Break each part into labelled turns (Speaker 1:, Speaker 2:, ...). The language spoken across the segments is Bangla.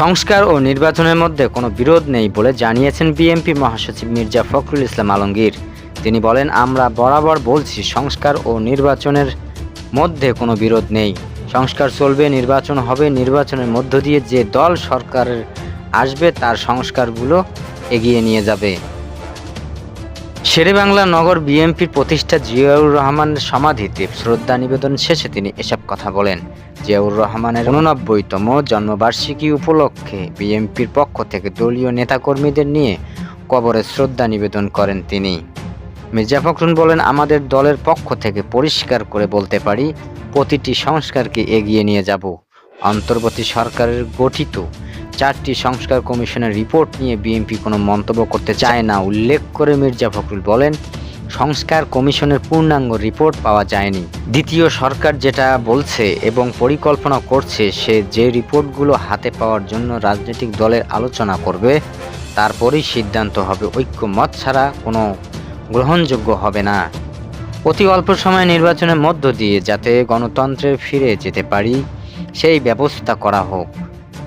Speaker 1: সংস্কার ও নির্বাচনের মধ্যে কোনো বিরোধ নেই বলে জানিয়েছেন বিএনপি মহাসচিব মির্জা ফখরুল ইসলাম আলমগীর তিনি বলেন আমরা বরাবর বলছি সংস্কার ও নির্বাচনের মধ্যে কোনো বিরোধ নেই সংস্কার চলবে নির্বাচন হবে নির্বাচনের মধ্য দিয়ে যে দল সরকারের আসবে তার সংস্কারগুলো এগিয়ে নিয়ে যাবে শেরেবাংলা নগর বিএমপির প্রতিষ্ঠা জিয়াউর রহমান সমাধিতে শ্রদ্ধা নিবেদন শেষে তিনি এসব কথা বলেন জিয়াউর রহমানের উননব্বইতম জন্মবার্ষিকী উপলক্ষে বিএমপির পক্ষ থেকে দলীয় নেতাকর্মীদের নিয়ে কবরে শ্রদ্ধা নিবেদন করেন তিনি মির্জা ফখরুন বলেন আমাদের দলের পক্ষ থেকে পরিষ্কার করে বলতে পারি প্রতিটি সংস্কারকে এগিয়ে নিয়ে যাব অন্তর্বর্তী সরকারের গঠিত চারটি সংস্কার কমিশনের রিপোর্ট নিয়ে বিএনপি কোনো মন্তব্য করতে চায় না উল্লেখ করে মির্জা ফখরুল বলেন সংস্কার কমিশনের পূর্ণাঙ্গ রিপোর্ট পাওয়া যায়নি দ্বিতীয় সরকার যেটা বলছে এবং পরিকল্পনা করছে সে যে রিপোর্টগুলো হাতে পাওয়ার জন্য রাজনৈতিক দলের আলোচনা করবে তারপরেই সিদ্ধান্ত হবে ঐক্যমত ছাড়া কোনো গ্রহণযোগ্য হবে না অতি অল্প সময়ে নির্বাচনের মধ্য দিয়ে যাতে গণতন্ত্রে ফিরে যেতে পারি সেই ব্যবস্থা করা হোক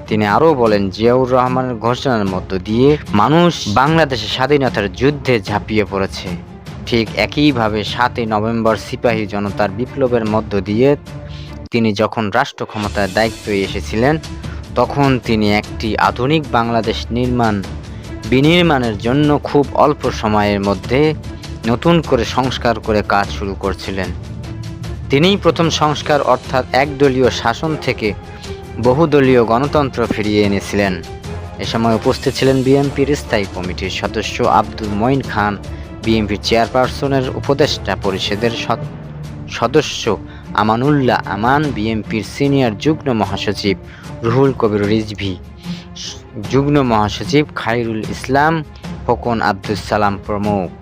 Speaker 1: তিনি আরও বলেন জিয়াউর রহমানের ঘোষণার মধ্য দিয়ে মানুষ বাংলাদেশের স্বাধীনতার যুদ্ধে ঝাঁপিয়ে পড়েছে ঠিক একইভাবে সাতই নভেম্বর সিপাহী জনতার বিপ্লবের মধ্য দিয়ে তিনি যখন রাষ্ট্র ক্ষমতার দায়িত্বে এসেছিলেন তখন তিনি একটি আধুনিক বাংলাদেশ নির্মাণ বিনির্মাণের জন্য খুব অল্প সময়ের মধ্যে নতুন করে সংস্কার করে কাজ শুরু করছিলেন তিনিই প্রথম সংস্কার অর্থাৎ একদলীয় শাসন থেকে বহুদলীয় গণতন্ত্র ফিরিয়ে এনেছিলেন এ সময় উপস্থিত ছিলেন বিএনপির স্থায়ী কমিটির সদস্য আব্দুল মঈন খান বিএনপির চেয়ারপারসনের উপদেষ্টা পরিষদের সদস্য আমানুল্লাহ আমান বিএনপির সিনিয়র যুগ্ম মহাসচিব রুহুল কবির রিজভি যুগ্ম মহাসচিব খাইরুল ইসলাম ফকন আব্দুল সালাম প্রমুখ